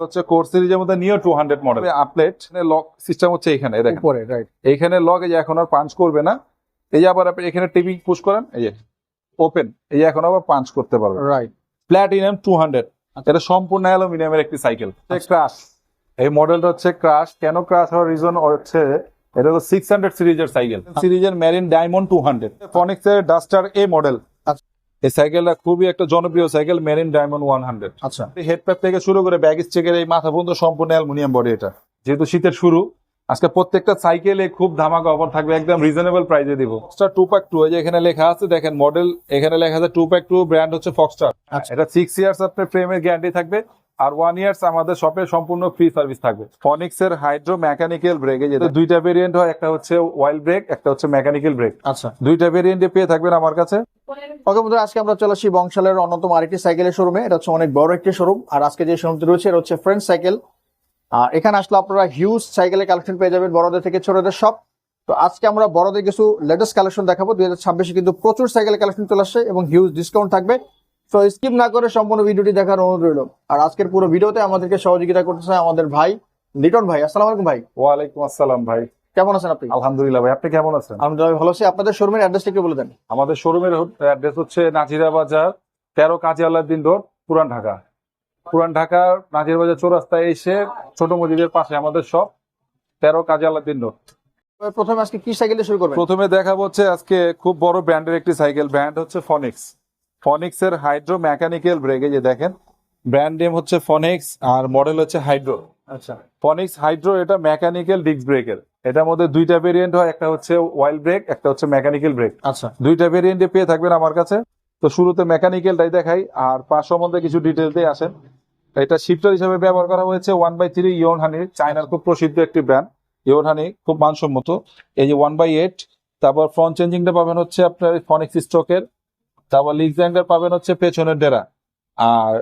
হচ্ছে কোর সিরিজের মধ্যে নিও টু হান্ড্রেড মডেল আপলেট লক সিস্টেম হচ্ছে এখানে এই উপরে রাইট এইখানে লক এই যে এখন আর পাঞ্চ করবে না। এই যে আবার আপনি এখানে টিভি পুশ করেন এই যে ওপেন এই যে এখন আবার পাঞ্চ করতে পারবে রাইট প্ল্যাটিনাম টু হান্ড্রেড এটা সম্পূর্ণ অ্যালুমিনিয়ামের একটি সাইকেল ক্রাশ এই মডেলটা হচ্ছে ক্রাশ কেন ক্রাশ হওয়ার রিজন হচ্ছে এটা হলো সিক্স হান্ড্রেড সিরিজের সাইকেল সিরিজের Marine Diamond two hundred Phoenix এর ডাস্টার এ মডেল আচ্ছা। এই সাইকেলটা খুবই একটা জনপ্রিয় cycle Marine Diamond one hundred. আচ্ছা। হেডপ্যাপ থেকে শুরু করে ব্যাগ স্টেকের এই মাথা পর্যন্ত সম্পূর্ণ অ্যালুমিনিয়াম বডি এটা। যেহেতু শীতের শুরু আজকে প্রত্যেকটা সাইকেলে খুব ধামাকা অফার থাকবে একদম রিজনেবল প্রাইসে দিব। স্টার টু প্যাক টু এই যে এখানে লেখা আছে দেখেন মডেল এখানে লেখা আছে টু প্যাক টু ব্র্যান্ড হচ্ছে ফক্সটার আচ্ছা। এটা সিক্স ইয়ার্স আপনার ফ্রেমের গ্যারান্টি থাকবে আর ওয়ান ইয়ার্স আমাদের শপে সম্পূর্ণ ফ্রি সার্ভিস থাকবে। ফনিক্স এর হাইড্রো মেকানিক্যাল ব্রেক এই দুইটা ভেরিয়েন্ট হয় একটা হচ্ছে ওয়াইল ব্রেক একটা হচ্ছে মেকানিক্যাল ব্রেক আচ্ছা। দুইটা ভেরিয়েন্টে পেয়ে থাকবেন আমার কাছে। ওকে বন্ধুরা, আজকে আমরা চলে আসি বংশালের অন্যতম আরেকটি সাইকেলের শোরুমে। এটা হচ্ছে অনেক বড় একটি শোরুম, আর আজকে যে শোরুমটি রয়েছে, এটা হচ্ছে ফ্রেন্ড সাইকেল। আর এখানে আসলে আপনারা হিউজ সাইকেলের কালেকশন পেয়ে যাবেন, বড়দের থেকে ছোটদের সব। তো আজকে আমরা বড়দের কিছু লেটেস্ট কালেকশন দেখাবো। দুই হাজার ছাব্বিশে কিন্তু প্রচুর সাইকেলের কালেকশন চলে আসছে এবং হিউজ ডিসকাউন্ট থাকবে। তো স্কিপ না করে সম্পূর্ণ ভিডিওটি দেখার অনুরোধ রইল। আর আজকের পুরো ভিডিওতে আমাদেরকে সহযোগিতা করতেছে আমাদের ভাই লিটন ভাই। আসসালামু আলাইকুম ভাই। ওয়ালাইকুম আসসালাম ভাই। কেমন আছেন আপনি? আলহামদুলিল্লাহ ভাই আপনি কেমন আছেন? আমি ভালো আছি। আপনাদের শোরুমের অ্যাড্রেসটা একটু বলে দেন। আমাদের শোরুমের অ্যাড্রেস হচ্ছে নাজিরা বাজার তেরো কাজী আল্লাহদ্দিন রোড পুরান ঢাকা। পুরান ঢাকা নাজিরা বাজার চৌরাস্তায় এসে ছোট মসজিদের পাশে আমাদের সব তেরো কাজী আল্লাহদ্দিন রোড। প্রথমে আজকে কি সাইকেল শুরু করবেন? প্রথমে দেখাবো হচ্ছে আজকে খুব বড় ব্র্যান্ডের একটি সাইকেল ব্র্যান্ড হচ্ছে ফনিক্স ফনিক্স এর হাইড্রো মেকানিক্যাল ব্রেক যে দেখেন ব্র্যান্ড নেম হচ্ছে ফনিক্স আর মডেল হচ্ছে হাইড্রো আচ্ছা। ফনিক্স হাইড্রো এটা মেকানিক্যাল ডিস্ক ব্রেকের এটার মধ্যে দুইটা ভেরিয়েন্ট হয় একটা হচ্ছে ওয়াইল ব্রেক একটা হচ্ছে মেকানিক্যাল ব্রেক আচ্ছা। দুইটা ভেরিয়েন্টে পেয়ে থাকবেন আমার কাছে। তো শুরুতে মেকানিক্যালটাই দেখাই আর পাঁচ সম্বন্ধে কিছু ডিটেলতে আসেন। এটা শিফটার হিসেবে ব্যবহার করা হয়েছে ওয়ান বাই থ্রি ইয়ন হানির চায়নার খুব প্রসিদ্ধ একটি ব্র্যান্ড ইয়ন হানি খুব মানসম্মত। এই যে ওয়ান বাই এইট তারপর ফ্রন্ট চেঞ্জিংটা পাবেন হচ্ছে আপনার ফনিক্স স্ট্রোকের তারপর লিগ জ্যাঙ্গার পাবেন হচ্ছে পেছনের ডেরা। আর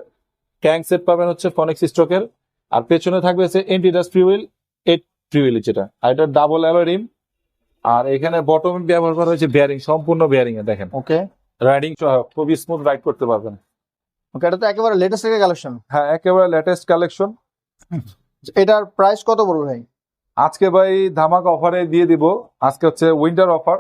ক্যাং সেট পাবেন হচ্ছে ফনিক্স স্ট্রোকের আর পেছনে থাকবে হচ্ছে এন্টিডাস ফ্রিউইল এইট ফ্রিউইল যেটা আর এটা ডাবল অ্যালোরিম আর এখানে বটম ব্যবহার করা হয়েছে বেয়ারিং সম্পূর্ণ বেয়ারিং এ দেখেন। ওকে রাইডিং খুবই স্মুথ রাইড করতে পারবেন। ওকে এটা তো একেবারে লেটেস্ট থেকে কালেকশন হ্যাঁ একেবারে লেটেস্ট কালেকশন এটার প্রাইস কত পড়বে ভাই? আজকে ভাই ধামাকা অফারে দিয়ে দিব। আজকে হচ্ছে উইন্টার অফার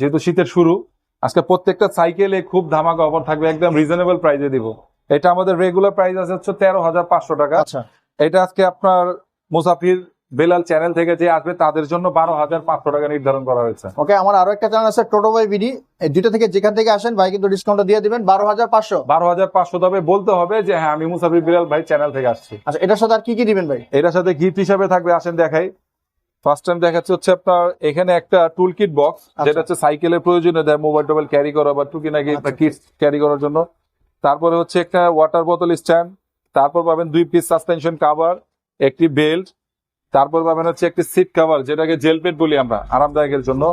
যেহেতু শীতের শুরু। আজকে প্রত্যেকটা সাইকেলে খুব ধামাকা অফার থাকবে একদম রিজনেবল প্রাইসে দিব। এটা আমাদের রেগুলার প্রাইস আছে হচ্ছে তেরো হাজার পাঁচশো টাকা। আচ্ছা। এটা আজকে আপনার মুসাফির বেলাল চ্যানেল থেকে যে আসবে তাদের জন্য বারো হাজার পাঁচশো টাকা নির্ধারণ করা হয়েছে। ওকে আমার আরও একটা চ্যানেল আছে টোটো বাই বিডি এই দুইটা থেকে যেখান থেকে আসেন ভাই কিন্তু ডিসকাউন্ট দিয়ে দিবেন বারো হাজার পাঁচশো। বারো হাজার পাঁচশো তবে বলতে হবে যে হ্যাঁ আমি মুসাফির বিলাল ভাই চ্যানেল থেকে আসছি। আচ্ছা এটার সাথে আর কি কি দিবেন ভাই? এটার সাথে গিফট হিসাবে থাকবে আসেন দেখাই। ফার্স্ট টাইম দেখাচ্ছে হচ্ছে আপনার এখানে একটা টুল কিট বক্স যেটা হচ্ছে সাইকেলের প্রয়োজনে দেয় মোবাইল টোবাইল ক্যারি করা বা টুকি নাকি। কিটস ক্যারি করার জন্য। তারপরে হচ্ছে একটা ওয়াটার বোতল স্ট্যান্ড তারপর পাবেন দুই পিস সাসপেনশন কাভার একটি বেল্ট তারপর পাবেন হচ্ছে একটি সিট কাভার যেটাকে জেল পেট বলি আমরা আরামদায়কের জন্য।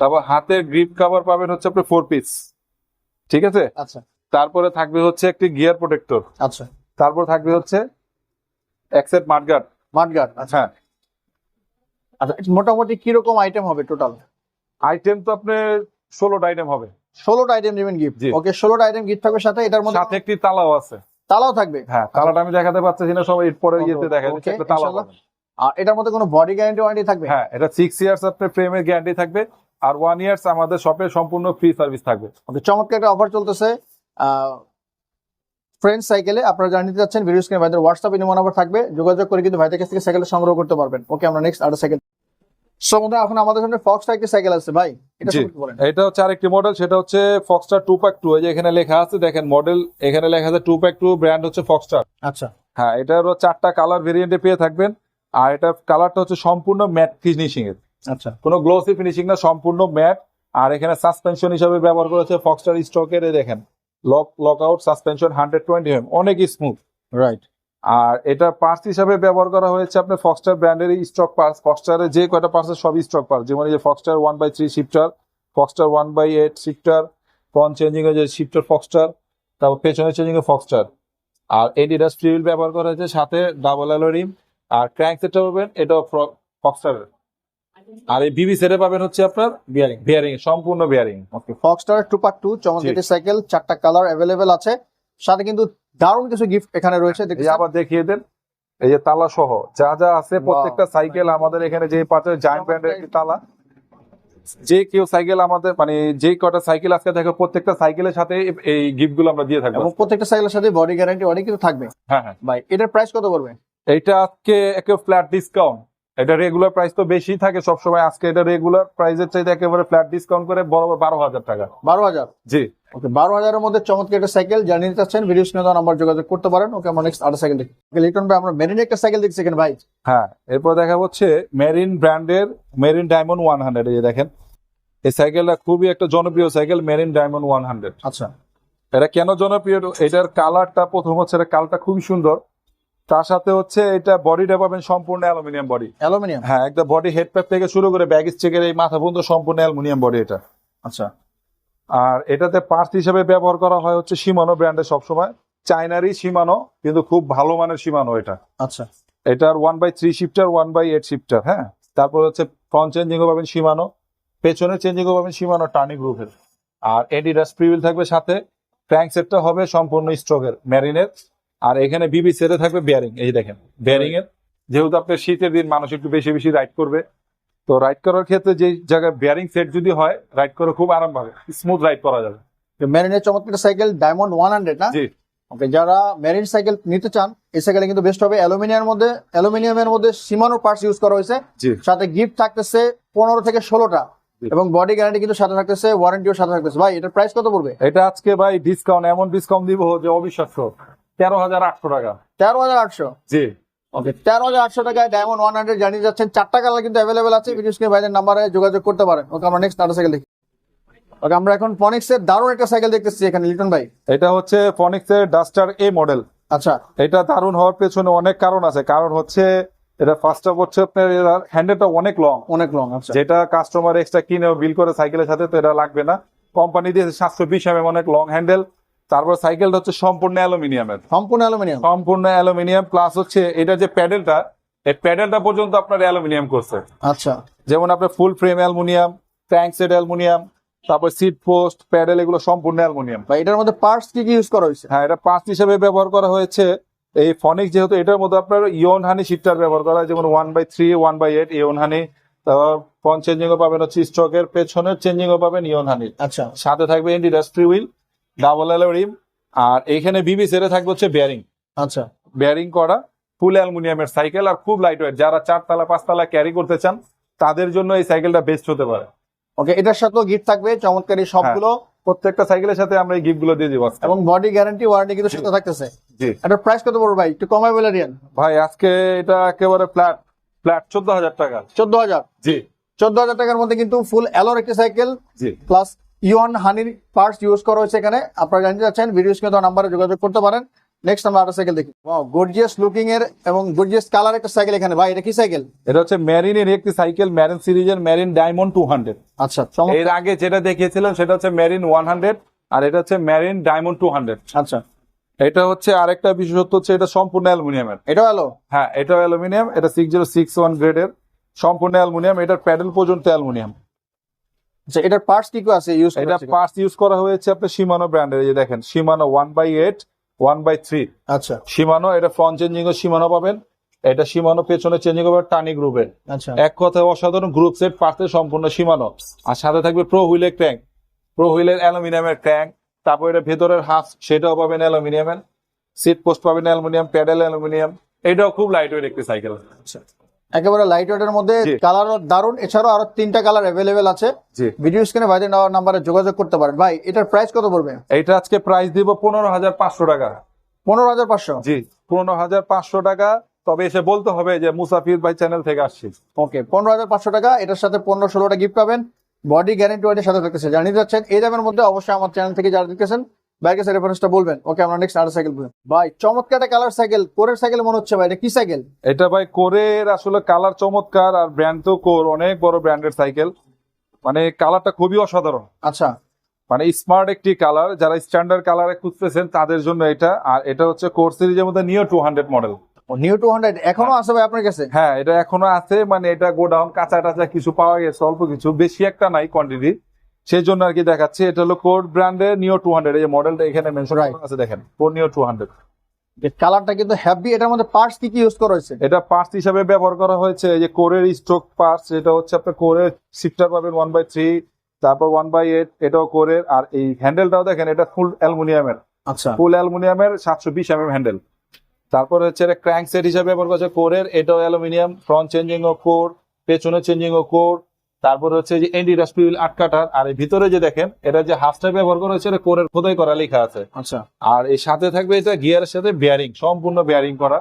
তারপর হাতের গ্রিপ কাভার পাবেন হচ্ছে আপনার ফোর পিস ঠিক আছে? আচ্ছা। তারপরে থাকবে হচ্ছে একটি গিয়ার প্রোটেক্টর আচ্ছা। তারপর থাকবে হচ্ছে এক্সেট মাঠগার্ড মাঠগার্ড আচ্ছা। হ্যাঁ। আচ্ছা মোটামুটি কীরকম আইটেম হবে টোটাল আইটেম তো আপনার ষোলোটা আইটেম হবে। ষোলোটা আইটেম নেবেন গিফট জি। ওকে ষোলোটা আইটেম গিফট থাকবে সাথে এটার মধ্যে সাথে একটি তালাও আছে। তালাও থাকবে? হ্যাঁ তালাটা আমি দেখাতে পারতেছি না সবাই পরে ইয়েতে দেখা যাচ্ছে একটা তালা। আর এটার মধ্যে কোনো বডি গ্যারান্টি ওয়ারেন্টি থাকবে? হ্যাঁ এটা সিক্স ইয়ার্স আপনার ফ্রেমের গ্যারান্টি থাকবে আর ওয়ান ইয়ার্স আমাদের শপে সম্পূর্ণ ফ্রি সার্ভিস থাকবে। ওকে চমৎকার একটা অফার চলতেছে। ফ্রেন্ড সাইকেলে আপনারা জানিয়ে দিতে চাচ্ছেন ভিডিও স্ক্রিনে ভাইদের হোয়াটসঅ্যাপ ইনমো নাম্বার থাকবে যোগাযোগ করে কিন্তু ভাইদের কাছ থেকে সাইকেল সংগ্রহ করতে পারবেন। ওকে আমরা নেক্সট আরেকটা সাইকেল সো বন্ধুরা এখন আমাদের সামনে ফক্স একটি সাইকেল আছে ভাই। এটা হচ্ছে আরেকটি মডেল সেটা হচ্ছে ফক্সটার টু প্যাক টু এই যে এখানে লেখা আছে দেখেন মডেল এখানে লেখা আছে টু প্যাক টু ব্র্যান্ড হচ্ছে ফক্সটার আচ্ছা। হ্যাঁ এটারও চারটা কালার ভেরিয়েন্টে পেয়ে থাকবেন। আর এটা কালারটা হচ্ছে সম্পূর্ণ ম্যাট ফিনিশিং এর। আচ্ছা। কোনো গ্লোসি ফিনিশিং না সম্পূর্ণ ম্যাট। আর এখানে সাসপেনশন হিসাবে ব্যবহার করেছে ফক্সটার স্টকের দেখেন lock lock out suspension hundred twenty M অনেক স্মুথ রাইট আর এটা পার্স হিসাবে ব্যবহার করা হয়েছে আপনার ফক্সটার ব্র্যান্ডের স্টক পার্টস ফক্সটারের যে কয়টা পার্টস সবই স্টক পার্টস যেমন এই যে Foxter one by three shifter Foxter one by eight shifter front changing এর যে শিফটার ফক্সটার তারপর পেছনে চেঞ্জিং এর ফক্সটার আর এডিডাস ফ্রিল ব্যবহার করা হয়েছে সাথে ডাবল অ্যালোরিম আর ক্র্যাঙ্ক সেটটা পাবেন এটাও ফক্সটারের আর এই বিবি সেটে পাবেন হচ্ছে আপনার বিয়ারিং বিয়ারিং সম্পূর্ণ bearing okay Foxter two part two চমৎকার সাইকেল চারটা কালার অ্যাভেলেবেল আছে। সাথে কিন্তু দারুণ কিছু গিফট এখানে রয়েছে এই আবার দেখিয়ে দেন এই যে তালা সহ যা যা আছে প্রত্যেকটা সাইকেল আমাদের এখানে যে পাচ্ছে জায়ান্ট ব্র্যান্ডের একটি তালা যে কেউ সাইকেল আমাদের মানে যে কটা সাইকেল আজকে দেখো প্রত্যেকটা সাইকেলের সাথে এই গিফটগুলো আমরা দিয়ে থাকব। এবং প্রত্যেকটা সাইকেলের সাথে বডি গ্যারান্টি অনেক কিছু থাকবে। হ্যাঁ হ্যাঁ। ভাই এটার প্রাইস কত পড়বে? এইটা আজকে একে ফ্ল্যাট ডিসকাউন্ট এটা রেগুলার প্রাইস তো বেশি থাকে সবসময়। আজকে এটা রেগুলার প্রাইসের চাইতে একেবারে ফ্ল্যাট ডিসকাউন্ট করে বরাবর বারো হাজার টাকা। বারো হাজার? জি। ওকে বারো হাজারের মধ্যে চমৎকার একটা সাইকেল জানিয়ে চাচ্ছেন ভিডিও স্ক্রিনে নাম্বার যোগাযোগ করতে পারেন। ওকে আমরা নেক্সট আরেকটা সাইকেল লিটন ভাই আমরা মেরিন একটা সাইকেল দেখছি এখানে ভাই। হ্যাঁ এরপর দেখা হচ্ছে মেরিন ব্র্যান্ডের মেরিন ডায়মন্ড ওয়ান হান্ড্রেড এই যে দেখেন এই সাইকেলটা খুবই একটা জনপ্রিয় cycle Marine Diamond one hundred আচ্ছা। এটা কেন জনপ্রিয়? এটার কালারটা প্রথম হচ্ছে এটা কালারটা খুবই সুন্দর। তার সাথে হচ্ছে এটা বডিটা পাবেন সম্পূর্ণ অ্যালুমিনিয়াম বডি অ্যালুমিনিয়াম? হ্যাঁ একটা বডি হেড প্যাপ থেকে শুরু করে ব্যাগ স্টিকের এই মাথা পর্যন্ত সম্পূর্ণ অ্যালুমিনিয়াম বডি এটা। আচ্ছা। আর এটাতে পার্টস হিসেবে ব্যবহার করা হয় হচ্ছে সীমানো ব্র্যান্ডের সবসময়। চাইনারই সীমানো কিন্তু খুব ভালো মানের সীমানো এটা। আচ্ছা। এটার one by three shifter one by eight shifter হ্যাঁ? তারপর হচ্ছে ফ্রন্ট চেঞ্জিংও পাবেন সীমানো পেছনে চেঞ্জিংও পাবেন সীমানো টার্নিং গ্রুপের আর এডিডাস প্রিভিল থাকবে সাথে। ক্র্যাঙ্ক সেটটা হবে সম্পূর্ণ স্ট্রোকের ম্যারিনের আর এখানে বিবি সেটে থাকবে বেয়ারিং এই দেখেন বেয়ারিং এর। যেহেতু আপনার শীতের দিন মানুষ একটু বেশি বেশি রাইড করবে তো রাইড করার ক্ষেত্রে যে জায়গায় বেয়ারিং সেট যদি হয় রাইড করে খুব আরাম পাবে স্মুথ রাইড করা যাবে। মেরিনের চমৎকার সাইকেল ডায়মন্ড ওয়ান হান্ড্রেড না? ওকে যারা মেরিন সাইকেল নিতে চান এই সাইকেলে কিন্তু বেস্ট হবে অ্যালুমিনিয়ামের মধ্যে অ্যালুমিনিয়ামের মধ্যে সীমানো পার্টস ইউজ করা হয়েছে। সাথে গিফট থাকতেছে পনেরো থেকে ষোলোটা। এবং বডি গ্যারান্টি কিন্তু সাথে থাকতেছে ওয়ারেন্টিও সাথে থাকতেছে। ভাই এটার প্রাইস কত পড়বে? এটা আজকে ভাই ডিসকাউন্ট এমন ডিসকাউন্ট দিব যে অবিশ্বাস্য। তেরো হাজার আটশো টাকা। তেরো হাজার আটশো? জি। ওকে তেরো হাজার আটশো টাকায় ডায়মন্ড ওয়ান হান্ড্রেড জানিয়ে যাচ্ছেন। চারটা কালার কিন্তু অ্যাভেলেবেল আছে। ভিডিও স্ক্রিনে ভাইদের নাম্বারে যোগাযোগ করতে পারেন। ওকে আমরা নেক্সট সাইকেল দেখি। ওকে আমরা এখন ফনিক্স এর দারুণ একটা সাইকেল দেখতেছি এখানে লিটন ভাই। এটা হচ্ছে ফনিক্সের ডাস্টার এ মডেল আচ্ছা। এটা দারুণ হওয়ার পেছনে অনেক কারণ আছে। কারণ হচ্ছে এটা ফার্স্ট অফ হচ্ছে আপনার হ্যান্ডেলটা অনেক লং অনেক লং আচ্ছা। যেটা কাস্টমার এক্সট্রা কিনে বিল করে সাইকেলের সাথে তো এটা লাগবে না। কোম্পানি দিয়ে সাতশো বিশ এম অনেক লং হ্যান্ডেল তারপর সাইকেলটা হচ্ছে সম্পূর্ণ অ্যালুমিনিয়ামের। সম্পূর্ণ অ্যালুমিনিয়াম। সম্পূর্ণ অ্যালুমিনিয়াম প্লাস হচ্ছে এটা যে প্যাডেলটা এই প্যাডেলটা পর্যন্ত আপনার অ্যালুমিনিয়াম করছে। আচ্ছা। যেমন আপনার full frame aluminium tank set aluminium তারপর সিট পোস্ট প্যাডেল এগুলো সম্পূর্ণ অ্যালুমিনিয়াম। এটার মধ্যে পার্টস কি কি ইউজ করা হয়েছে? হ্যাঁ এটা পার্টস হিসেবে ব্যবহার করা হয়েছে। এই ফনিক যেহেতু এটার মধ্যে আপনার ইয়ন হানি শিফটার ব্যবহার করা হয় যেমন one by three one by eight ইয়ন হানি তারপর ফ্রন্ট চেঞ্জিং ও পাবেন হচ্ছে স্ট্রোকের পেছনের চেঞ্জিং ও পাবেন ইয়ন হানি আচ্ছা। সাথে থাকবে ইন্ডিডাস্ট্রি হুইল ডাবল এলো রিম আর এইখানে বিবি সেরে থাকবে হচ্ছে বেয়ারিং আচ্ছা। বেয়ারিং করা ফুল অ্যালুমিনিয়ামের সাইকেল আর খুব লাইট ওয়েট যারা চারতলা পাঁচতলা ক্যারি করতে চান তাদের জন্য এই সাইকেলটা বেস্ট হতে পারে। ওকে এটার সাথেও গিফট থাকবে চমৎকার এই সবগুলো। প্রত্যেকটা সাইকেলের সাথে আমরা এই গিফটগুলো দিয়ে দিব এবং বডি গ্যারান্টি ওয়ারেন্টি কিন্তু সাথে থাকতেছে। জি। এটার প্রাইস কত পড়বে ভাই? একটু কমাই বলে দিন ভাই আজকে এটা একেবারে ফ্ল্যাট ফ্ল্যাট চোদ্দ হাজার টাকা। চোদ্দ হাজার? জি। চোদ্দ হাজার টাকার মধ্যে কিন্তু ফুল অ্যালোর একটি সাইকেল জি। প্লাস ইওয়ান হানির পার্টস ইউজ করা হয়েছে এখানে। আপনারা জানতে চাচ্ছেন ভিডিও স্ক্রিনে নাম্বারে যোগাযোগ করতে পারেন। নেক্সট আমরা আরেকটা সাইকেল দেখি। ওয়াও গর্জিয়াস লুকিং এর এবং গর্জিয়াস কালার একটা সাইকেল এখানে। ভাই এটা কি সাইকেল এটা হচ্ছে ম্যারিনের একটি সাইকেল ম্যারিন সিরিজের ম্যারিন ডায়মন্ড টু হান্ড্রেড আচ্ছা এর আগে যেটা দেখিয়েছিলাম সেটা হচ্ছে ওয়ান হান্ড্রেড আর এটা হচ্ছে ম্যারিন ডায়মন্ড টু হান্ড্রেড আচ্ছা। এটা হচ্ছে আরেকটা বিশেষত্ব হচ্ছে এটা সম্পূর্ণ অ্যালুমিনিয়ামের। এটা হ্যালো হ্যাঁ এটা অ্যালুমিনিয়াম এটা সিক্স জিরো সিক্স ওয়ান গ্রেডের সম্পূর্ণ অ্যালুমিনিয়াম এটার প্যাডেল পর্যন্ত অ্যালুমিনিয়াম। আচ্ছা এটার পার্টস কি কি আছে ইউজ এটা পার্টস ইউজ করা হয়েছে আপনার সীমানো ব্র্যান্ডের এই যে দেখেন Shimano one by eight one by three আচ্ছা। সীমানো এটা ফ্রন্ট চেঞ্জিং ও সীমানো পাবেন এটা সীমানো পেছনে চেঞ্জিং হবে টানি গ্রুপের আচ্ছা। এক কথায় অসাধারণ গ্রুপ সেট পার্টে সম্পূর্ণ সীমানো আর সাথে থাকবে প্রো হুইলের ক্র্যাঙ্ক প্রো হুইলের অ্যালুমিনিয়ামের ক্র্যাঙ্ক তারপর এটা ভেতরের হাফ সেটাও পাবেন অ্যালুমিনিয়ামের। সিট পোস্ট পাবেন অ্যালুমিনিয়াম প্যাডেল অ্যালুমিনিয়াম এটাও খুব লাইট ওয়েট একটি সাইকেল একেবারে লাইট ওয়েটের মধ্যে কালার দারুণ এছাড়াও আরও তিনটা কালার অ্যাভেলেবেল আছে। ভিডিও স্ক্রিনে ভাইদের নেওয়ার নাম্বারে যোগাযোগ করতে পারেন। ভাই এটার প্রাইস কত পড়বে? এটা আজকে প্রাইস দিব পনেরো হাজার পাঁচশো টাকা। পনেরো হাজার পাঁচশো? জি পনেরো হাজার পাঁচশো টাকা। তবে এসে বলতে হবে যে মুসাফির ভাই চ্যানেল থেকে আসছি। ওকে পনেরো হাজার পাঁচশো টাকা। এটার সাথে পনেরো ষোলোটা গিফট পাবেন। বডি গ্যারেন্টি ওয়ারেন্টির সাথে থাকতেছে। জানিয়ে যাচ্ছেন এই দামের মধ্যে অবশ্যই আমার চ্যানেল থেকে যারা দেখতেছেন বাইকের সাইড রেফারেন্সটা বলবেন? ওকে আমরা নেক্সট আরেকটা সাইকেল বলবেন ভাই চমৎকার একটা কালার সাইকেল কোরের সাইকেল মনে হচ্ছে ভাই এটা কি সাইকেল এটা ভাই কোরের আসলে কালার চমৎকার আর ব্র্যান্ড তো কোর অনেক বড় ব্র্যান্ডের সাইকেল মানে কালারটা খুবই অসাধারণ। আচ্ছা। মানে স্মার্ট একটি কালার যারা স্ট্যান্ডার্ড কালারে খুঁজতেছেন তাদের জন্য এটা। আর এটা হচ্ছে কোর সিরিজের মধ্যে neo two hundred model new two hundred এখনও আছে ভাই আপনার কাছে? হ্যাঁ এটা এখনও আছে। মানে এটা গোডাউন কাঁচা টাচা কিছু পাওয়া গেছে অল্প কিছু। বেশি একটা নাই কোয়ান্টিটি সেই জন্য আর কি দেখাচ্ছি এটা হলো কোর ব্র্যান্ডের নিও টু হান্ড্রেড এই মডেলটা এখানে মেনশন. আছে দেখেন কোর নিও টু হান্ড্রেড কালারটা কিন্তু হ্যাভি এটার মধ্যে পার্টস কি কি ইউজ করা হয়েছে? এটা পার্টস হিসাবে ব্যবহার করা হয়েছে এই যে কোরের স্ট্রোক পার্টস এটা হচ্ছে আপনার কোরের শিফটার পাবেন ওয়ান বাই থ্রি তারপর ওয়ান বাই এইট এটাও কোরের আর এই হ্যান্ডেলটাও দেখেন এটা ফুল অ্যালুমিনিয়ামের। আচ্ছা। ফুল অ্যালুমিনিয়ামের সাতশো বিশ এম হ্যান্ডেল তারপর হচ্ছে এটা ক্র্যাঙ্ক সেট হিসাবে ব্যবহার করছে কোরের এটাও অ্যালুমিনিয়াম ফ্রন্ট চেঞ্জিং ও কোর পেছনে চেঞ্জিং ও কোর তারপর হচ্ছে যে এন্ডিডাস হুইল আটকাটার আর এই ভিতরে যে দেখেন এটা যে হাফটা ব্যবহার করা হয়েছে এটা কোরের খোদাই করা লেখা আছে। আচ্ছা। আর এই সাথে থাকবে এটা গিয়ারের সাথে বেয়ারিং সম্পূর্ণ বেয়ারিং করা।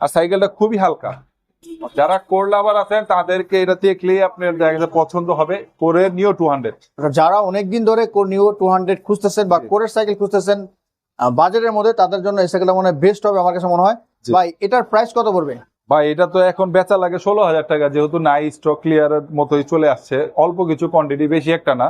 আর সাইকেলটা খুবই হালকা। যারা কোর লাভার আছেন তাদেরকে এটা দেখলে আপনার দেখা পছন্দ হবে কোরের নিও টু হান্ড্রেড যারা অনেকদিন ধরে কোর নিও টু হান্ড্রেড খুঁজতেছেন বা। কোরের সাইকেল খুঁজতেছেন বাজারের মধ্যে তাদের জন্য এই সাইকেলটা মনে হয় বেস্ট হবে আমার কাছে মনে হয়। ভাই এটার প্রাইস কত পড়বে? বা এটা তো এখন বেচা লাগে ষোলো হাজার টাকা যেহেতু নাই স্টক ক্লিয়ারের মতোই চলে আসছে। অল্প কিছু কোয়ান্টিটি বেশি একটা না।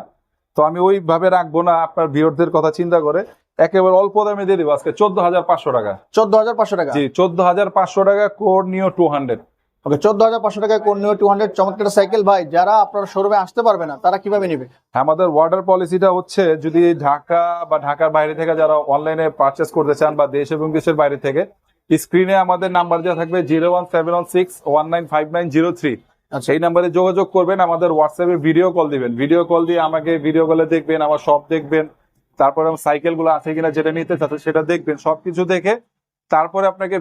তো আমি ওইভাবে রাখব না আপনার ভিউরদের কথা চিন্তা করে। একেবারে অল্প দামে দিয়ে দিব আজকে চোদ্দ হাজার পাঁচশো টাকা। চোদ্দ হাজার পাঁচশো টাকা? জি চোদ্দ হাজার পাঁচশো টাকা কোর নিও টু হান্ড্রেড ওকে চোদ্দ হাজার পাঁচশো টাকায় কোর নিউ টু হান্ড্রেড চমৎকার সাইকেল ভাই। যারা আপনার শোরুমে আসতে পারবে না তারা কীভাবে নেবে? আমাদের ওয়ার্ডার পলিসিটা হচ্ছে যদি ঢাকা বা ঢাকার বাইরে থেকে যারা অনলাইনে পারচেস করতে চান বা দেশ এবং দেশের বাইরে থেকে স্ক্রিনে আমাদের নাম্বার যা থাকবে zero one seven one six one nine five nine zero three. আচ্ছা। সেই নাম্বারে যোগাযোগ করবেন আমাদের হোয়াটসঅ্যাপে ভিডিও কল দিবেন। ভিডিও কল দিয়ে আমাকে ভিডিও কলে দেখবেন আমার সব দেখবেন তারপরে সাইকেলগুলো আছে কিনা যেটা নিতে চাচ্ছে সেটা দেখবেন সবকিছু দেখে তারপরে আপনাকে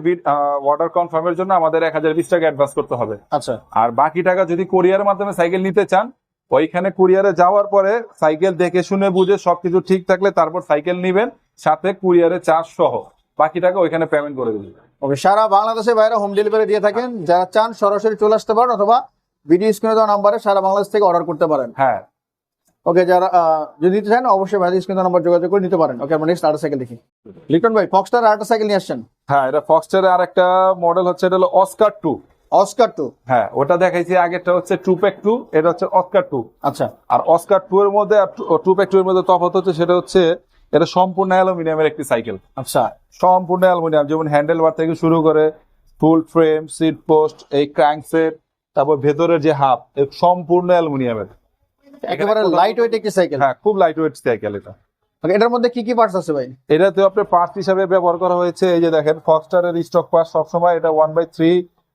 অর্ডার কনফার্মের জন্য আমাদের এক হাজার বিশ টাকা অ্যাডভান্স করতে হবে। আচ্ছা। আর বাকি টাকা যদি কোরিয়ারের মাধ্যমে সাইকেল নিতে চান ওইখানে কুরিয়ারে যাওয়ার পরে সাইকেল দেখে শুনে বুঝে সবকিছু ঠিক থাকলে তারপর সাইকেল নিবেন সাথে কুরিয়ারে চার্জ সহ। বাকি টাকা ওইখানে পেমেন্ট করে দিবেন ওকে সারা বাংলাদেশে বাইরে হোম ডেলিভারি দিয়ে থাকেন। যারা চান সরাসরি চলে আসতে পারেন অথবা ভিডিও স্ক্রিনে দেওয়া নাম্বারে সারা বাংলাদেশ থেকে অর্ডার করতে পারেন। হ্যাঁ। ওকে যারা যদি নিতে চান অবশ্যই ভাই স্ক্রিনে নাম্বার যোগাযোগ করে নিতে পারেন। ওকে আমরা নেক্সট আরেকটা সাইকেল দেখি। লিটন ভাই ফক্সটার আরেকটা সাইকেল নিয়ে আসছেন। হ্যাঁ এটা ফক্সটার আর একটা মডেল হচ্ছে এটা হলো অস্কার টু অস্কার টু হ্যাঁ ওটা দেখাইছি আগেরটা হচ্ছে টু প্যাক টু এটা হচ্ছে অস্কার টু আচ্ছা। আর অস্কার টু এর মধ্যে টু প্যাক টু এর মধ্যে তফাৎ হচ্ছে সেটা হচ্ছে এটা সম্পূর্ণ অ্যালুমিনিয়ামের একটি সাইকেল। আচ্ছা। সম্পূর্ণ অ্যালুমিনিয়াম যেমন হ্যান্ডেল বার থেকে শুরু করে ফুল ফ্রেম সিট পোস্ট এই ক্র্যাঙ্ক সেট তারপর ভেতরের যে হাফ সম্পূর্ণ অ্যালুমিনিয়ামের। একেবারে লাইট ওয়েট একটি সাইকেল। হ্যাঁ খুব লাইট ওয়েট সাইকেল এটা। এটার মধ্যে কি কি পার্টস আছে ভাই? এটাতে আপনার পার্টস হিসাবে ব্যবহার করা হয়েছে এই যে দেখেন ফক্সটারের স্টক পার্ট সবসময় এটা one by three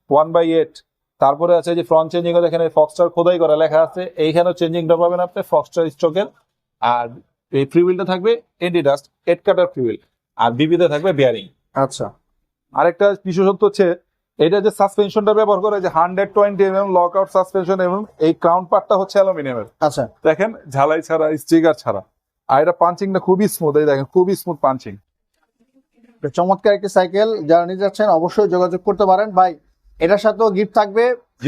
one by eight তারপরে আছে যে ফ্রন্ট চেঞ্জিং ও দেখেন ফক্সটার খোদাই করা লেখা আছে। এইখানেও চেঞ্জিংটা পাবেন আপনি ফক্সটার স্টকের আর এই ফ্রিউইলটা থাকবে এন্ডিডাস্ট এট কাটার ফ্রিউইল আর বিবিতে থাকবে বেয়ারিং আচ্ছা। আরেকটা বিশেষত্ব হচ্ছে এটা যে সাসপেনশনটা ব্যবহার করে যে hundred twenty M lock out suspension এবং এই ক্রাউন পার্টটা হচ্ছে অ্যালুমিনিয়ামের আচ্ছা। দেখেন ঝালাই ছাড়া স্টিকার ছাড়া। আর এটা পাঞ্চিংটা খুবই স্মুথ এই দেখেন খুবই স্মুথ পাঞ্চিং চমৎকার একটি সাইকেল যারা নিতে যাচ্ছেন অবশ্যই যোগাযোগ করতে পারেন। ভাই এটার সাথেও গিফট থাকবে।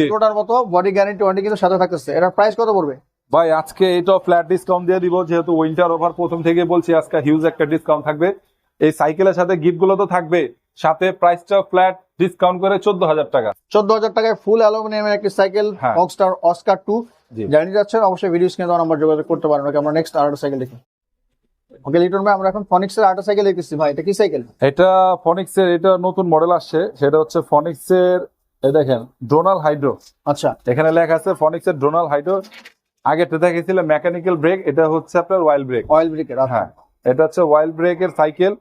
পুরোটার মতো বডি গ্যারান্টি ওয়ারেন্টি কিন্তু সাথে থাকতেছে। এটার প্রাইস কত পড়বে? ভাই আজকে এটা ফ্ল্যাট ডিসকাউন্ট দিয়ে দিব যেহেতু উইন্টার ওভার প্রথম থেকে বলছি আজকে হিউজ একটা ডিসকাউন্ট থাকবে। এই সাইকেলের সাথে গিফটগুলো তো থাকবে সাথে প্রাইসটা ফ্ল্যাট ডিসকাউন্ট করে চোদ্দ হাজার টাকা। চোদ্দ হাজার টাকায় ফুল অ্যালুমিনিয়ামের একটি সাইকেল। Foxter Oscar two. জানিয়ে যাচ্ছেন অবশ্যই ভিডিও স্ক্রিনে নাম্বার যোগাযোগ করতে পারেন। আমরা নেক্সট আরেকটা সাইকেল দেখি। ওকে লিটন ভাই আমরা এখন ফনিক্সের আরেকটা সাইকেল দেখতেছি। ভাই এটা কি সাইকেল এটা ফনিক্স এর এটা নতুন মডেল আসছে। সেটা হচ্ছে ফনিক্স এর এই দেখেন ডোনাল হাইড্রো আচ্ছা। এখানে লেখা আছে ফনিক্স এর ডোনাল হাইড্রো আগেরটা দেখেছিল মেকানিক্যাল ব্রেক এটা হচ্ছে আপনার ওয়াইল ব্রেক অয়েল ব্রিকের হ্যাঁ এটা হচ্ছে ওয়াইল ব্রেকের সাইকেল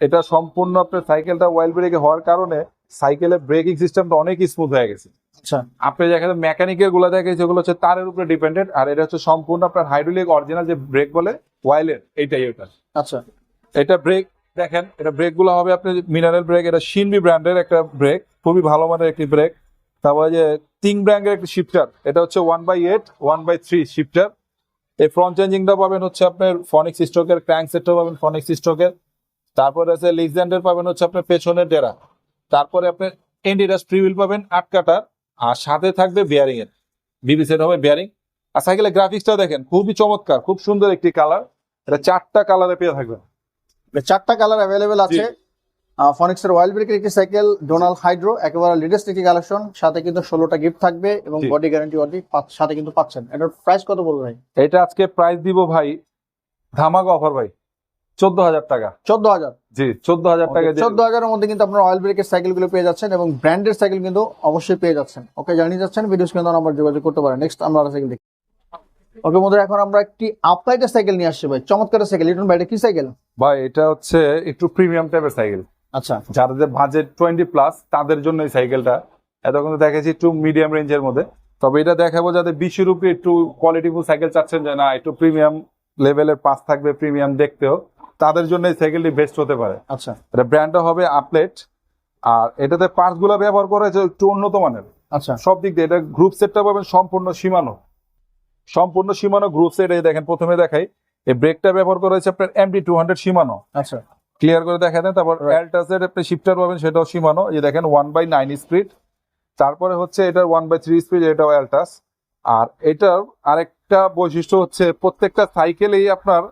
এটা সম্পূর্ণ আপনার সাইকেলটা ওয়াইল ব্রেকে হওয়ার কারণে সাইকেলের ব্রেকিং সিস্টেমটা অনেক স্মুথ হয়ে গেছে। আচ্ছা। আপনি দেখেন মেকানিকেরগুলো দেখে যেগুলো হচ্ছে তারের উপরে ডিপেন্ডেন্ট আর এটা হচ্ছে সম্পূর্ণ আপনার হাইড্রোলিক অরিজিনাল যে ব্রেক বলে ওয়াইলের এইটাই ওটা। আচ্ছা। এটা ব্রেক দেখেন এটা ব্রেকগুলো হবে আপনি মিনারেল ব্রেক এটা শিনবি ব্র্যান্ডের একটা ব্রেক খুবই ভালো মানের একটি ব্রেক তারপরে যে তিং ব্র্যান্ডের একটি শিফটার এটা হচ্ছে one by eight one by three shifter এই ফ্রন্ট চেঞ্জিংটা পাবেন হচ্ছে আপনার ফনিক্স স্ট্রোকের ক্র্যাঙ্ক সেটটা পাবেন ফনিক্স স্ট্রোকের তারপরে আছে লিজেন্ডের পাবেন হচ্ছে আপনার পেছনের ডেরা তারপরে আপনার এন্ডিরাস ফ্রিউইল পাবেন আট কাটার আর সাথে থাকবে বিয়ারিং এর। বিবিসের হবে বিয়ারিং আর সাইকেলের গ্রাফিক্সটা দেখেন খুবই চমৎকার খুব সুন্দর একটি কালার এটা চারটা কালারে পেয়ে থাকবে চারটা কালার অ্যাভেলেবেল আছে। ফনিক্সের অয়েল ব্রেকের একটি সাইকেল ডোনাল হাইড্রো একেবারে লেটেস্ট একটি কালেকশন সাথে কিন্তু ষোলোটা গিফট থাকবে এবং বডি গ্যারান্টি ওয়ারেন্টি সাথে কিন্তু পাচ্ছেন। এটার প্রাইস কত বলব ভাই? এটা আজকে প্রাইস দিব ভাই ধামাকা অফার ভাই চোদ্দ হাজার টাকা। চোদ্দ হাজার জি চোদ্দ হাজার টাকা চোদ্দ হাজারের মধ্যে কিন্তু আপনার অয়েল ব্রেকের সাইকেলগুলো পেয়ে যাচ্ছেন এবং ব্র্যান্ডের সাইকেল কিন্তু অবশ্যই পেয়ে যাচ্ছেন। ওকে জানিয়ে যাচ্ছেন ভিডিও স্ক্রিনে নাম্বার যোগাযোগ করতে পারেন। নেক্সট আমরা সাইকেল দেখি। ওকে মধ্যে এখন আমরা একটি আপলাইটের সাইকেল নিয়ে আসছি ভাই। চমৎকার সাইকেল লিটন ভাই এটা কি সাইকেল ভাই এটা হচ্ছে একটু প্রিমিয়াম টাইপের সাইকেল আচ্ছা। যাদের বাজেট টোয়েন্টি প্লাস তাদের জন্য এই সাইকেলটা এতক্ষণ দেখেছি একটু মিডিয়াম রেঞ্জের মধ্যে। তবে এটা দেখাবো যাদের বিশের উপরে একটু কোয়ালিটিফুল সাইকেল চাচ্ছেন যে না একটু প্রিমিয়াম লেভেলের পাস থাকবে প্রিমিয়াম দেখতেও তাদের জন্য এই সাইকেলটি বেস্ট হতে পারে। আচ্ছা। এটা ব্র্যান্ডটা হবে আপলেট আর এটাতে পার্টসগুলো ব্যবহার করা হয়েছে একটু উন্নত মানের। আচ্ছা। সব দিক দিয়ে এটা গ্রুপ সেটটা পাবেন সম্পূর্ণ সীমানো। সম্পূর্ণ সীমানো গ্রুপ সেট এই দেখেন প্রথমে দেখাই। এই ব্রেকটা ব্যবহার করা হয়েছে আপনার এমডি টু হান্ড্রেড সীমানো। আচ্ছা। ক্লিয়ার করে দেখা দেন তারপর. অ্যালটাসের আপনি শিফটার পাবেন সেটাও সীমানো। যে দেখেন ওয়ান বাই নাইন স্পিড তারপরে হচ্ছে এটার ওয়ান বাই থ্রি স্পিড এটাও অ্যালটাস আর এটার আরেকটা বৈশিষ্ট্য হচ্ছে প্রত্যেকটা সাইকেলেই আপনার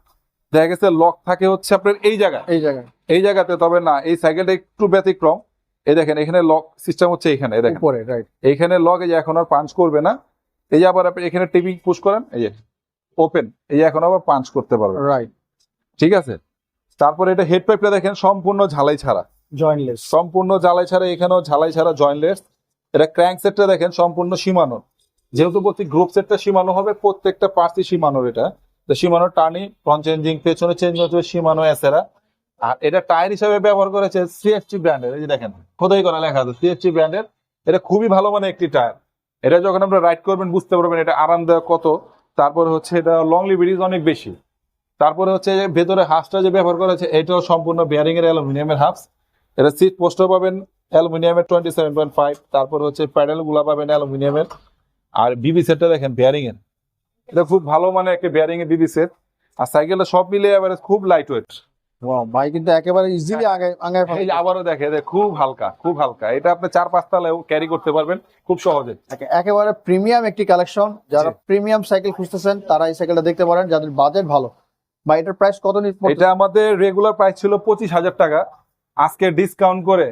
দেখা গেছে লক থাকে হচ্ছে আপনার এই জায়গায়। এই জায়গায়। এই জায়গাতে তবে না এই সাইকেলটা একটু ব্যতিক্রম। এই দেখেন এখানে লক সিস্টেম হচ্ছে এখানে এই দেখেন। উপরে রাইট এইখানে লক এই যে এখন আর পাঞ্চ করবে না। এই যে আবার আপনি এখানে টিপি পুশ করেন এই যে ওপেন এই যে এখন আবার পাঞ্চ করতে পারবেন। রাইট ঠিক আছে? তারপরে এটা হেড পাইপটা দেখেন সম্পূর্ণ ঝালাই ছাড়া। জয়েন্টলেস সম্পূর্ণ ঝালাই ছাড়া এখানেও ঝালাই ছাড়া জয়েন্টলেস এটা ক্র্যাঙ্ক সেটটা দেখেন সম্পূর্ণ সীমানো। যেহেতু প্রতি গ্রুপ সেটটা সীমানো হবে প্রত্যেকটা পার্টই সীমানোর এটা। তো সীমানো টার্নি ফ্রন্ট চেঞ্জিং পেছনে চেঞ্জ হচ্ছে সীমানো এসেরা আর এটা টায়ার হিসাবে ব্যবহার করেছে সিএফটি ব্র্যান্ডের এই যে দেখেন খোদাই করা লেখা আছে সিএফটি ব্র্যান্ডের এটা খুবই ভালো মানে একটি টায়ার এটা যখন আপনারা রাইড করবেন বুঝতে পারবেন এটা আরামদায়ক কত। তারপরে হচ্ছে এটা লং লিভিডিজ অনেক বেশি। তারপরে হচ্ছে ভেতরে হাফসটা যে ব্যবহার করা হয়েছে এটাও সম্পূর্ণ বেয়ারিং এর অ্যালুমিনিয়ামের হাফস। এটা সিট পোস্টও পাবেন অ্যালুমিনিয়ামের টোয়েন্টি সেভেন পয়েন্ট ফাইভ তারপর হচ্ছে প্যাডেলগুলা পাবেন অ্যালুমিনিয়ামের। আর বিবি সেটটা দেখেন বেয়ারিং এর। এটা খুব ভালো মানে একটা বেয়ারিং এর বিবি সেট আর সাইকেলটা সব মিলিয়ে এবারে খুব লাইট ওয়েট ভাই কিন্তু একেবারে ইজিলি আগে আগে আবারও দেখে খুব হালকা খুব হালকা। এটা আপনি চার পাঁচ তালেও ক্যারি করতে পারবেন খুব সহজে। একে- একেবারে প্রিমিয়াম একটি কালেকশন যারা প্রিমিয়াম সাইকেল খুঁজতেছেন তারা এই সাইকেলটা দেখতে পারেন যাদের বাজেট ভালো। বা এটার প্রাইস কত এটা আমাদের রেগুলার প্রাইস ছিল পঁচিশ হাজার টাকা। আজকে ডিসকাউন্ট করে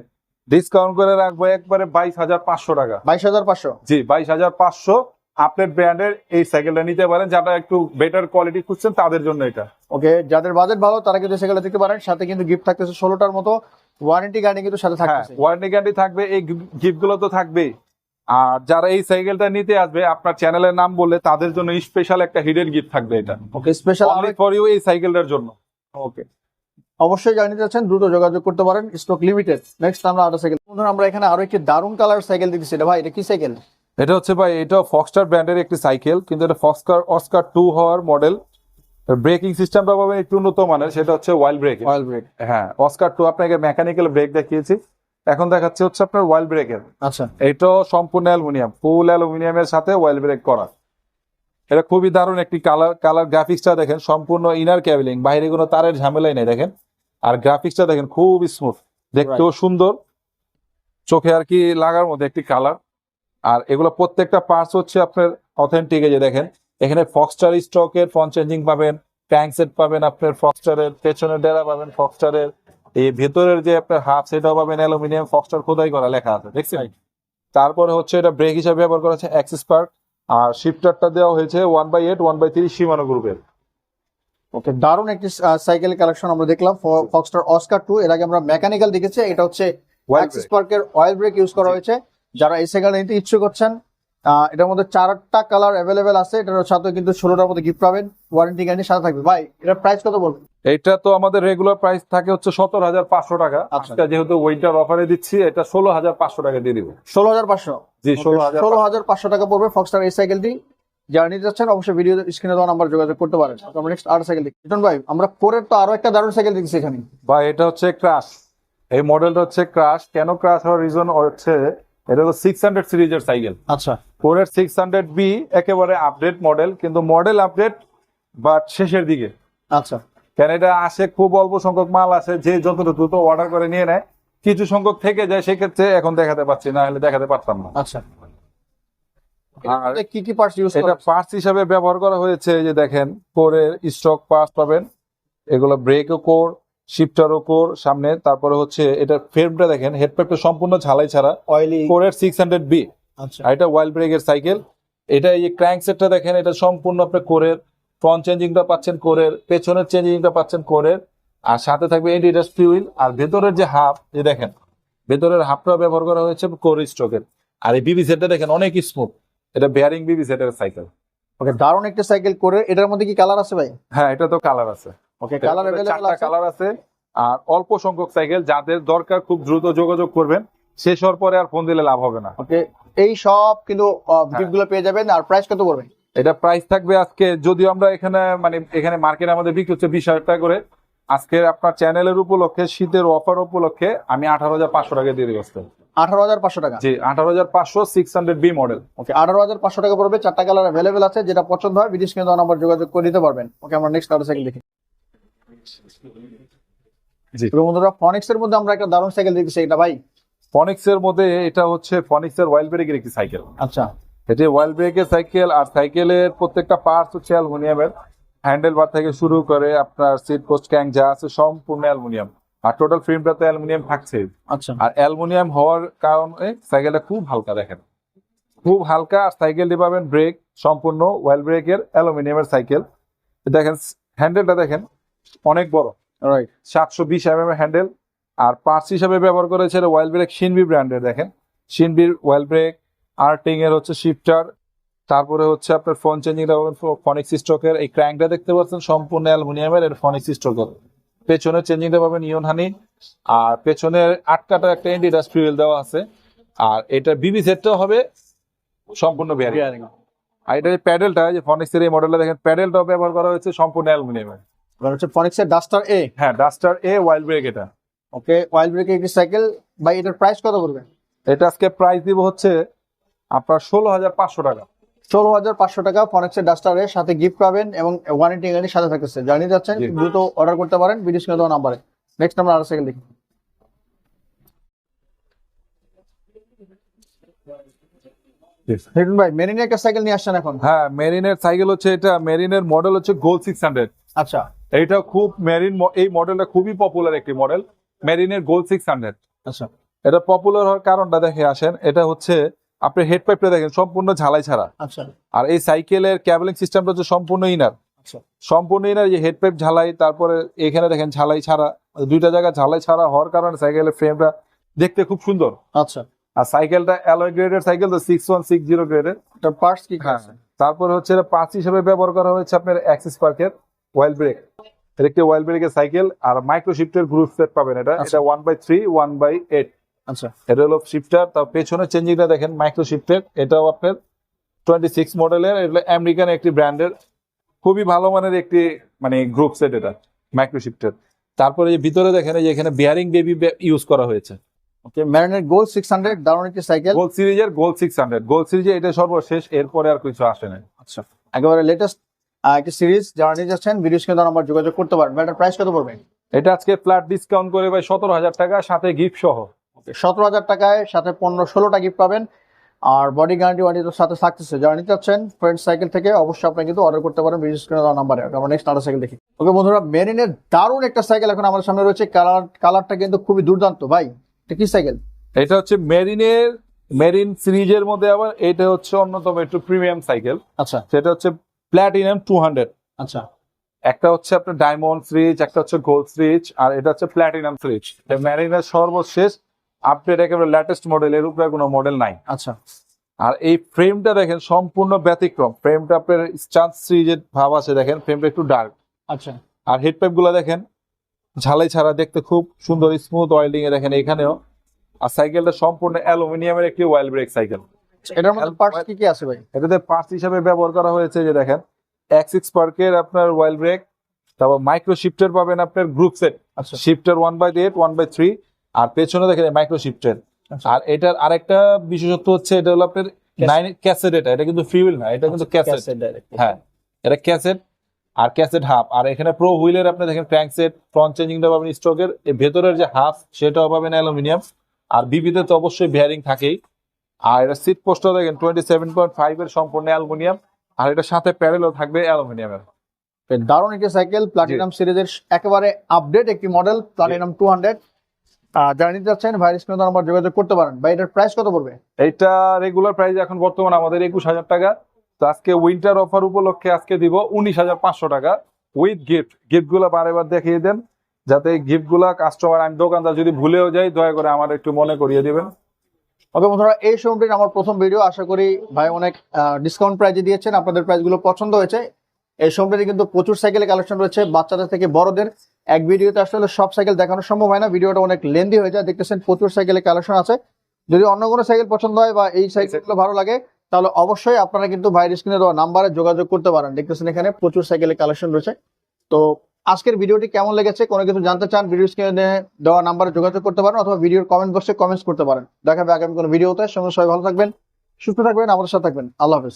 ডিসকাউন্ট করে রাখব একবারে বাইশ হাজার পাঁচশো টাকা। বাইশ হাজার পাঁচশো? জি বাইশ হাজার পাঁচশো আপলেট ব্র্যান্ডের এই সাইকেলটা নিতে পারেন যারা একটু বেটার কোয়ালিটি খুঁজছেন তাদের জন্য এটা। ওকে যাদের বাজেট ভালো তারা কিন্তু সাইকেলটা দেখতে পারেন। সাথে কিন্তু গিফট থাকতেছে ষোলোটার মতো। ওয়ারেন্টি গাড়ি কিন্তু সাথে থাকতেছে। ওয়ারেন্টি গ্যারান্টি থাকবে এই গিফটগুলো তো থাকবেই। আর যারা এই সাইকেলটা নিতে আসবে আপনার চ্যানেলের নাম বললে তাদের জন্য স্পেশাল একটা হিডেন গিফট থাকবে এটা। Okay special only for you এই সাইকেলটার জন্য। ওকে অবশ্যই জানিয়ে যাচ্ছেন দ্রুত যোগাযোগ করতে পারেন স্টক লিমিটেড নেক্সট আমরা আরও সাইকেল বন্ধুরা আমরা এখানে আরও একটি দারুণ কালার সাইকেল দেখতেছি। এটা ভাই এটা কি সাইকেল? এটা হচ্ছে ভাই এটা ফক্সটার ব্র্যান্ডের একটি সাইকেল কিন্তু এটা ফক্সকার অস্কার টু হওয়ার মডেল ব্রেকিং সিস্টেমটা পাবেন একটু উন্নত মানের সেটা হচ্ছে ওয়াইল ব্রেক অয়েল ব্রেক হ্যাঁ অস্কার টু আপনাকে মেকানিক্যাল ব্রেক দেখিয়েছি। এখন দেখাচ্ছে হচ্ছে আপনার ওয়াইল ব্রেকের আচ্ছা। এটাও সম্পূর্ণ অ্যালুমিনিয়াম ফুল অ্যালুমিনিয়ামের সাথে ওয়াইল ব্রেক করা। এটা খুবই দারুণ একটি কালার কালার গ্রাফিক্সটা দেখেন সম্পূর্ণ ইনার ক্যাবেলিং বাইরে কোনো তারের ঝামেলাই নেই দেখেন। আর গ্রাফিক্সটা দেখেন খুব স্মুথ দেখতেও সুন্দর। চোখে আর কি লাগার মধ্যে একটি কালার আর এগুলো প্রত্যেকটা পার্টস হচ্ছে আপনার অথেন্টিক যে দেখেন এখানে ফক্সটার স্টকের ফ্রন্ট চেঞ্জিং পাবেন ট্যাঙ্ক সেট পাবেন আপনার ফক্সটারের পেছনের ডেরা পাবেন ফক্সটারের এই ভেতরের যে আপনার হাফ সেটাও পাবেন অ্যালুমিনিয়াম ফক্সটার খোদাই করা লেখা আছে দেখছেন? তারপরে হচ্ছে এটা ব্রেক হিসাবে ব্যবহার করা হচ্ছে অ্যাক্সিস পার্ক আর শিফটারটা দেওয়া হয়েছে one by eight one by three Shimano গ্রুপের। ওকে দারুণ একটি সাইকেল কালেকশন আমরা দেখলাম ফক্সটার অস্কার টু এর আগে আমরা মেকানিক্যাল দেখেছি এটা হচ্ছে অ্যাক্সিস পার্কের অয়েল ব্রেক ইউজ করা হয়েছে। যারা এই সাইকেল নিতে ইচ্ছুক হচ্ছেন এটার মধ্যে চারটা কালার অ্যাভেলেবেল আছে। এটার সাথে কিন্তু ষোলোটার মধ্যে গিফট পাবেন। ওয়ারেন্টি গ্যারান্টি সাথে থাকবে। ভাই এটার প্রাইস কত বলবেন? এটা তো আমাদের রেগুলার প্রাইস থাকে হচ্ছে সত্তর হাজার পাঁচশো টাকা। আচ্ছা। আজকে যেহেতু ওইটার অফারে দিচ্ছি এটা ষোলো হাজার পাঁচশো টাকা দিয়ে দিব। ষোলো হাজার পাঁচশো? জি ষোলো হাজার ষোলো হাজার পাঁচশো টাকা পড়বে ফক্সটার এই সাইকেলটি যারা নিতে যাচ্ছেন অবশ্যই ভিডিও স্ক্রিনে দেওয়া নাম্বার যোগাযোগ করতে পারেন। আমরা নেক্সট আর সাইকেল দেখি। ভাই আমরা কোরের তো আরও একটা দারুণ সাইকেল দেখছি এখানে। বা এটা হচ্ছে ক্রাশ এই মডেলটা হচ্ছে ক্রাশ কেন ক্রাশ হওয়ার রিজন হচ্ছে এটা হলো সিক্স হান্ড্রেড সিরিজের সাইকেল আচ্ছা। ফোরের সিক্স হান্ড্রেড বি একেবারে আপডেট মডেল কিন্তু মডেল আপডেট বাট শেষের দিকে। আচ্ছা। কেন এটা আসে খুব অল্প সংখ্যক মাল আসে যে যতটা দ্রুত অর্ডার করে নিয়ে নেয় কিছু সংখ্যক থেকে যায় সেক্ষেত্রে এখন দেখাতে পাচ্ছি না হলে দেখাতে পারতাম না। আচ্ছা। আর কি কি পার্টস ইউজ এটা পার্টস হিসাবে ব্যবহার করা হয়েছে যে দেখেন কোরের স্টক পার্টস পাবেন এগুলো ব্রেকও কোর শিফটারও কোর সামনে তারপরে হচ্ছে এটার ফ্রেমটা দেখেন হেডপ্যাপটা সম্পূর্ণ ঝালাই ছাড়া। অয়েলি কোরের সিক্স হান্ড্রেড বি আচ্ছা। আর এটা ওয়াইল্ড ব্রেকের সাইকেল এটা এই ক্র্যাঙ্ক সেটটা দেখেন এটা সম্পূর্ণ আপনার কোরের ফ্রন্ট চেঞ্জিংটা পাচ্ছেন কোরের পেছনের চেঞ্জিংটা পাচ্ছেন কোরের আর সাথে থাকবে এন্টিডাস ফিউইল আর ভেতরের যে হাফ যে দেখেন ভেতরের হাফটা ব্যবহার করা হয়েছে কোর স্ট্রোকের আর এই বিবি সেটটা দেখেন অনেক স্মুথ এটা বেয়ারিং বিবি সেটের সাইকেল ওকে দারুণ একটা সাইকেল করে এটার মধ্যে কি কালার আছে ভাই? হ্যাঁ এটা তো কালার আছে। ওকে কালার এটার अवेलेबल চারটা আছে কালার আছে আর অল্প সংখ্যক সাইকেল যাদের দরকার খুব দ্রুত যোগাযোগ করবেন শেষ হওয়ার পরে আর ফোন দিলে লাভ হবে না ওকে এই সব কিন্তু হ্যাঁ। গিফট গুলো পেয়ে যাবেন আর প্রাইস কত পড়বে এটা প্রাইস থাকবে আজকে যদিও আমরা এখানে মানে এখানে মার্কেটে আমাদের বিক্রি হচ্ছে বিশ হাজার টাকা করে আজকে আপনার চ্যানেলের উপলক্ষে শীতের অফার উপলক্ষে আমি আঠারো হাজার পাঁচশো টাকা দিয়ে দিব আজকে। আঠারো হাজার পাঁচশো টাকা জি আঠারো হাজার পাঁচশো six hundred B model okay আঠারো হাজার পাঁচশো টাকা পড়বে চারটা কালার অ্যাভেলেবেল আছে যেটা পছন্দ হয় বিদেশ কিন্তু নাম্বার যোগাযোগ করে দিতে পারবেন ওকে আমরা নেক্সট আরো সাইকেল দেখি জি। বন্ধুরা ফনিক্স এর মধ্যে আমরা একটা দারুণ সাইকেল দেখছি এটা ভাই। ফনিক্স এর মধ্যে এটা হচ্ছে ফনিক্স এর ওয়াইল্ড ব্রেকের একটি সাইকেল আচ্ছা। এটি ওয়াইল্ড ব্রেকের সাইকেল আর সাইকেলের প্রত্যেকটা পার্টস হচ্ছে অ্যালুমিনিয়ামের। হ্যান্ডেল বার থেকে শুরু করে আপনার সিট পোস্ট ক্যাং যা আছে সম্পূর্ণ অ্যালুমিনিয়াম। আর টোটাল ফ্রেমটাতে অ্যালুমিনিয়াম থাকছে। আচ্ছা। আর অ্যালুমিনিয়াম হওয়ার কারণে সাইকেলটা খুব হালকা দেখেন। খুব হালকা আর সাইকেলটি পাবেন ব্রেক সম্পূর্ণ ওয়েল ব্রেকের অ্যালুমিনিয়ামের সাইকেল দেখেন হ্যান্ডেলটা দেখেন। অনেক বড়। রাইট সাতশো বিশ এম এর হ্যান্ডেল আর পার্স হিসাবে ব্যবহার করেছে ওয়েল ব্রেক শিনবি ব্র্যান্ডের দেখেন। শিনবির ওয়েল ব্রেক আর্টিং এর হচ্ছে শিফটার তারপরে হচ্ছে আপনার ফোন চেঞ্জিং ফনিক্স স্ট্রোকের এই ক্র্যাঙ্কটা দেখতে পাচ্ছেন সম্পূর্ণ অ্যালুমিনিয়ামের এর ফনিক্স স্ট্রোকের পেছনে চেঞ্জিংটা পাবেন ইয়ন হানি আর পেছনের আটকাটা একটা এন্ডিডাস ফিউল দেওয়া আছে। আর এটা বিবি সেটটাও হবে সম্পূর্ণ বেয়ারিং আর এটা যে প্যাডেলটা যে ফনিক্সের এই মডেলটা দেখেন প্যাডেলটাও ব্যবহার করা হয়েছে সম্পূর্ণ অ্যালুমিনিয়ামের। হচ্ছে ফনিক্স এর ডাস্টার এ হ্যাঁ ডাস্টার এ ওয়াইল্ড ব্রেক এটা। ওকে ওয়াইল্ড ব্রেকের একটি সাইকেল ভাই এটার প্রাইস কত পড়বে? এটা আজকে প্রাইস দিব হচ্ছে আপনার ষোলো হাজার পাঁচশো টাকা। ষোলো হাজার পাঁচশো টাকা ফনিক্স এর ডাস্টার এর সাথে গিফট পাবেন এবং ওয়ারেন্টি গ্যারান্টি সাথে থাকতেছে। জানিয়ে যাচ্ছেন। দ্রুত অর্ডার করতে পারেন। বিদেশ কিন্তু নাম্বারে। নেক্সট আমরা আরও সাইকেল দেখি। হিটন ভাই মেরিনের একটা সাইকেল নিয়ে আসছেন এখন? হ্যাঁ মেরিনের সাইকেল হচ্ছে এটা। মেরিনের মডেল হচ্ছে গোল সিক্স হান্ড্রেড আচ্ছা। এইটা খুব মেরিন এই মডেলটা খুবই পপুলার একটি মডেল মেরিনের গোল সিক্স হান্ড্রেড আচ্ছা। এটা পপুলার হওয়ার কারণটা দেখে আসেন এটা হচ্ছে আপনি হেড পাইপটা দেখেন সম্পূর্ণ ঝালাই ছাড়া। আচ্ছা। আর এই সাইকেলের ক্যাবেলিং সিস্টেমটা হচ্ছে সম্পূর্ণ ইনার আচ্ছা। সম্পূর্ণ ইনার যে হেড পাইপ ঝালাই তারপরে এখানে দেখেন ঝালাই ছাড়া দুইটা জায়গা ঝালাই ছাড়া হওয়ার কারণে সাইকেলের ফ্রেমটা দেখতে খুব সুন্দর। আচ্ছা। আর সাইকেলটা অ্যালয় গ্রেডের সাইকেল তো সিক্স ওয়ান সিক্স জিরো গ্রেডের পার্টস কি হ্যাঁ। তারপরে হচ্ছে এটা পাঁচ হিসেবে ব্যবহার করা হয়েছে আপনার অ্যাক্সিস পার্কের ওয়েল ব্রেক এটা একটি ওয়েল ব্রেকের সাইকেল আর মাইক্রো শিফটের গ্রুপ সেট পাবেন এটা। আচ্ছা। এটা one by three one by eight আচ্ছা। এটা হলো শিফটার তার পেছনে চেঞ্জিংটা দেখেন মাইক্রো শিফটের এটাও আপনার টোয়েন্টি সিক্স মডেলের এটা আমেরিকান একটি ব্র্যান্ডের খুবই ভালো মানের একটি মানে গ্রুপ সেট এটা মাইক্রো শিফটের তারপরে এই ভিতরে দেখেন এই যে এখানে বিয়ারিং বেবি ইউজ করা হয়েছে। ওকে মেরিনের গোল সিক্স হান্ড্রেড দারুণ একটি সাইকেল গোল সিরিজের গোল সিক্স হান্ড্রেড গোল সিরিজে এটা সর্বশেষ এরপরে আর কিছু আসে না। আচ্ছা। একেবারে লেটেস্ট একটি সিরিজ যারা নিতে যাচ্ছেন ভিডিও স্ক্রিনে নাম্বার যোগাযোগ করতে পারেন। এটার প্রাইস কত পড়বে? এটা আজকে ফ্ল্যাট ডিসকাউন্ট করে ভাই সতেরো হাজার টাকা সাথে গিফট সহ। সতেরো হাজার টাকায় সাথে পনেরো ষোলোটা গিফট পাবেন। আর বডি গ্যারান্টি ওয়ারেন্টি তো সাথে থাকতেছে। যারা নিতে চাচ্ছেন ফ্রেন্ড সাইকেল থেকে অবশ্যই আপনি কিন্তু অর্ডার করতে পারেন ভিডিও স্ক্রিনে দেওয়া নাম্বারে আমরা নেক্সট আরও সাইকেল দেখি। ওকে বন্ধুরা মেরিনের দারুণ একটা সাইকেল এখন আমাদের সামনে রয়েছে। কালার কালারটা কিন্তু খুবই দুর্দান্ত। ভাই এটা কি সাইকেল এটা হচ্ছে মেরিনের মেরিন সিরিজের মধ্যে আবার এটা হচ্ছে অন্যতম একটু প্রিমিয়াম সাইকেল আচ্ছা। সেটা হচ্ছে প্ল্যাটিনাম টু হান্ড্রেড আচ্ছা। একটা হচ্ছে আপনার ডায়মন্ড ফ্রিজ একটা হচ্ছে গোল্ড ফ্রিজ আর এটা হচ্ছে প্ল্যাটিনাম সিরিজ মেরিনের সর্বশেষ আপডেট একেবারে লেটেস্ট মডেল এর উপরে কোনো মডেল নাই। আচ্ছা। আর এই ফ্রেমটা দেখেন সম্পূর্ণ ব্যতিক্রম। ফ্রেমটা আপনার স্টান্স সিরিজের ভাব আছে দেখেন ফ্রেমটা একটু ডার্ক আচ্ছা। আর হেড পাইপগুলা দেখেন ঝালাই ছাড়া দেখতে খুব সুন্দর স্মুথ ওয়েল্ডিং এ দেখেন এখানেও। আর সাইকেলটা সম্পূর্ণ অ্যালুমিনিয়ামের একটি ওয়েল ব্রেক সাইকেল এটার মধ্যে পার্টস কি কি আছে ভাই? এটাতে পার্টস হিসাবে ব্যবহার করা হয়েছে যে দেখেন এক্স সিক্স পার্কের আপনার ওয়েল ব্রেক তারপর মাইক্রো শিফটার পাবেন আপনার গ্রুপ সেট আচ্ছা। Shifter one by eight one by three আর পেছনে দেখেন মাইক্রো শিফটার আচ্ছা। আর এটার আরেকটা বিশেষত্ব হচ্ছে এটা হলো আপনার নাইন ক্যাসেট এটা এটা কিন্তু না এটা কিন্তু ক্যাসেট ডাইরেক্ট হ্যাঁ এটা ক্যাসেট আর ক্যাসেট হাফ আর এখানে প্রো হুইলের আপনি দেখেন ক্র্যাঙ্ক সেট ফ্রন্ট চেঞ্জিংটা পাবেন স্ট্রোকের ভেতরের যে হাফ সেটাও পাবেন অ্যালুমিনিয়াম আর বিবিতে তো অবশ্যই বেয়ারিং থাকেই। আর এটা সিট পোস্টও দেখেন টোয়েন্টি সেভেন পয়েন্ট ফাইভ এর সম্পূর্ণ অ্যালুমিনিয়াম। আর এটার সাথে প্যারেলও থাকবে অ্যালুমিনিয়ামের। দারুণ একটি সাইকেল প্লাটিনাম সিরিজের একেবারে আপডেট একটি মডেল প্লাটিনাম টু হান্ড্রেড যারা নিতে চাচ্ছেন ভাইরাস স্ক্রিনে নাম্বার যোগাযোগ করতে পারেন। এটার প্রাইস কত পড়বে? এইটা রেগুলার প্রাইস এখন বর্তমান আমাদের একুশ হাজার টাকা। তো আজকে উইন্টার অফার উপলক্ষে আজকে দিব উনিশ হাজার পাঁচশো টাকা। উইথ গিফট গিফটগুলা বারে বার দেখিয়ে দেন। যাতে গিফটগুলা কাস্টমার আমি দোকানদার যদি ভুলেও যাই দয়া করে আমার একটু মনে করিয়ে দিবেন। ওকে বন্ধুরা, এই শোরুমটির আমার প্রথম ভিডিও আশা করি ভাই অনেক ডিসকাউন্ট প্রাইজে দিয়েছেন। আপনাদের প্রাইসগুলো পছন্দ হয়েছে। এই শোরুমটাতে কিন্তু প্রচুর সাইকেলের কালেকশন রয়েছে, বাচ্চাদের থেকে বড়দের। এক ভিডিওতে আসলে সব সাইকেল দেখানো সম্ভব হয় না। ভিডিওটা অনেক লেন্দি হয়ে যায়, দেখতেছেন প্রচুর সাইকেলের কালেকশন আছে। যদি অন্য কোনো সাইকেল পছন্দ হয় বা এই সাইকেলগুলো ভালো লাগে, তাহলে অবশ্যই আপনারা কিন্তু ভাইয়ের স্ক্রিনে দেওয়া নাম্বারে যোগাযোগ করতে পারেন। দেখতেছেন এখানে প্রচুর সাইকেলের কালেকশন রয়েছে। তো আজকের ভিডিওটি কেমন লেগেছে, কোনো কিছু জানতে চান ভিডিও স্ক্রিনে দেওয়া নাম্বারে যোগাযোগ করতে পারেন অথবা ভিডিওর কমেন্ট বক্সে কমেন্টস করতে পারেন। দেখাবে আগামী কোনো ভিডিওতে সঙ্গে সবাই ভালো থাকবেন, সুস্থ থাকবেন, আমাদের সাথে থাকবেন। আল্লাহ হাফেজ।